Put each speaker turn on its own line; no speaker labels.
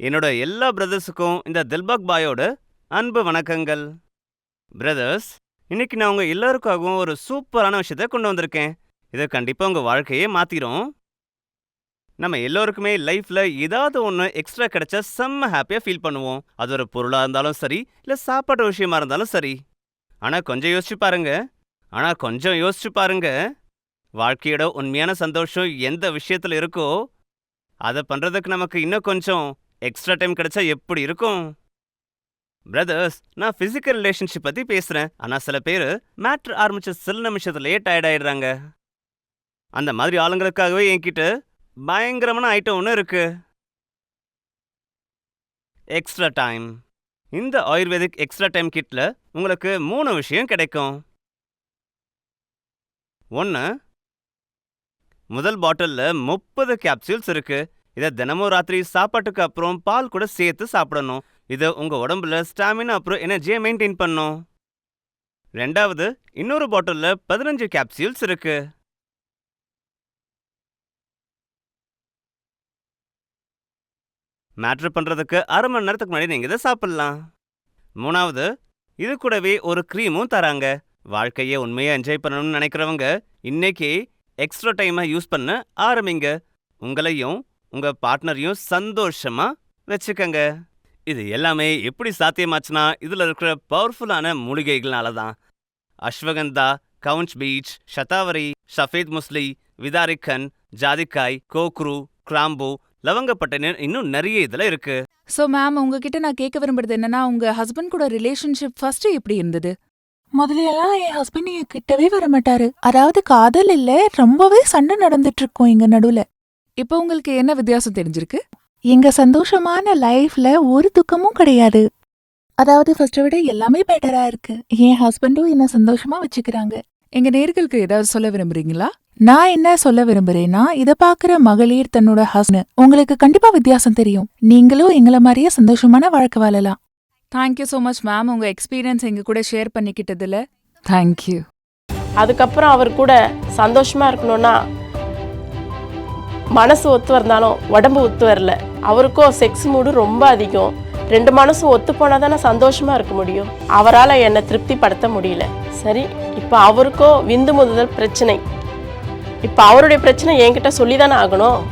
என்னோட எல்லா பிரதர்ஸுக்கும் இந்த தில்பாக் பாயோட அன்பு வணக்கங்கள். பிரதர்ஸ் இன்னைக்கு நான் உங்க எல்லாருக்காகவும் ஒரு சூப்பரான விஷயத்த கொண்டு வந்திருக்கேன். இதை கண்டிப்பா உங்க வாழ்க்கையே மாத்திரும். நம்ம எல்லோருக்குமே லைஃப்ல ஏதாவது ஒன்று எக்ஸ்ட்ரா கிடைச்சா செம்ம ஹாப்பியா ஃபீல் பண்ணுவோம். அது ஒரு பொருளா இருந்தாலும் சரி இல்ல சாப்பாடு விஷயமா இருந்தாலும் சரி. ஆனா கொஞ்சம் யோசிச்சு பாருங்க. ஆனா கொஞ்சம் யோசிச்சு பாருங்க. வாழ்க்கையோட உண்மையான சந்தோஷம் எந்த விஷயத்துல இருக்கோ அதை பண்றதுக்கு நமக்கு இன்னும் கொஞ்சம் எக்ஸ்ட்ரா டைம் கிடைச்சா எப்படி இருக்கும்? பிரதர்ஸ் நான் ஃபிசிக்கல் ரிலேஷன்ஷிப் பத்தி பேசுறேன். ஆனா சில பேர் மேட்ரு ஆரம்பிச்ச சில நிமிஷத்துலயே டயர்ட் ஆயிடுறாங்க. அந்த மாதிரி ஆளுங்களுக்காகவே என்கிட்ட பயங்கரமான ஐட்டம் ஒன்று இருக்கு. எக்ஸ்ட்ரா டைம் இந்த ஆயுர்வேதிக் எக்ஸ்ட்ரா டைம் கிட்ல உங்களுக்கு மூணு விஷயம் கிடைக்கும். ஒன்று முதல் பாட்டிலில் முப்பது கேப்சூல்ஸ் இருக்கு. இதை தினமும் ராத்திரி சாப்பாட்டுக்கு அப்புறம் பால் கூட சேர்த்து சாப்பிடணும். இது உங்க உடம்புல ஸ்டாமினா அப்புறம் எனர்ஜியை மெயின்டைன் பண்ணும். ரெண்டாவது இன்னொரு பாட்டிலில் பதினஞ்சு கேப்சியூல்ஸ் இருக்கு. மேட்ரு பண்றதுக்கு அரை மணி நேரத்துக்கு முன்னாடி நீங்க இதை சாப்பிடலாம். மூணாவது இது கூடவே ஒரு க்ரீமும் தராங்க. வாழ்க்கையை உண்மையாக என்ஜாய் பண்ணணும்னு நினைக்கிறவங்க இன்னைக்கு எக்ஸ்ட்ரா டைமை யூஸ் பண்ண ஆரம்பிங்க. உங்களையும் உங்க பார்ட்னரையும் சந்தோஷமா வச்சுக்கங்க. இது எல்லாமே எப்படி சாத்தியமாச்சுன்னா இதுல இருக்கிற பவர்ஃபுல்லான மூலிகைகள்னால தான் அஸ்வகந்தா கவுன்ச் பீச் ஷதாவரி ஷஃபேத் முஸ்லி விதாரிக்கன் ஜாதிக்காய் கோக்ரு கிராம்பு லவங்கப்பட்டன்னு இன்னும் நிறைய இதுல இருக்கு.
சோ மேம் உங்ககிட்ட நான் கேட்க விரும்புறது என்னன்னா உங்க ஹஸ்பண்ட் கூட ரிலேஷன்ஷிப் ஃபர்ஸ்ட் எப்படி இருந்தது?
முதல்ல எல்லாம் என் ஹஸ்பண்ட் என் கிட்டவே வர மாட்டாரு அதாவது காதல் இல்ல ரொம்பவே சண்டை நடந்துட்டு இருக்கோம் எங்க நடுவுல.
இப்போ உங்களுக்கு என்ன வித்தியாசம் தெரிஞ்சிருக்கு?
எங்க சந்தோஷமான லைஃப்ல ஒரு துக்கமும் கிடையாது. அதாவது ஃபர்ஸ்ட விட எல்லாமே பெட்டரா இருக்கு. என் ஹஸ்பண்டும் என்ன சந்தோஷமா வச்சுக்கிறாங்க.
எங்க நேர்களுக்கு ஏதாவது சொல்ல விரும்புறீங்களா?
நான் என்ன சொல்ல விரும்புறேன்னா இத பாக்குற மகளிர் தன்னோட ஹஸ்பண்ட் உங்களுக்கு கண்டிப்பா வித்தியாசம் தெரியும். நீங்களும் எங்கள மாதிரியே சந்தோஷமான வாழ்க்கை வாழலாம்.
Thank you so much ma'am உங்க எக்ஸ்பீரியன்ஸ் எங்க கூட ஷேர் பண்ணிக்கிட்டதுல. தேங்க்யூ
அதுக்கப்புறம் அவர் கூட சந்தோஷமா இருக்கணும்னா மனசு ஒத்து வரந்தாலும் உடம்பு ஒத்து வரல. அவருக்கும் செக்ஸ் மூடு ரொம்ப அதிகம். ரெண்டு மனசும் ஒத்து போனால் தானே சந்தோஷமாக இருக்க முடியும். அவரால் என்னை திருப்திப்படுத்த முடியல. சரி இப்போ அவருக்கும் விந்து முதல் பிரச்சனை. இப்போ அவருடைய பிரச்சனை என்கிட்ட சொல்லி தானே ஆகணும்.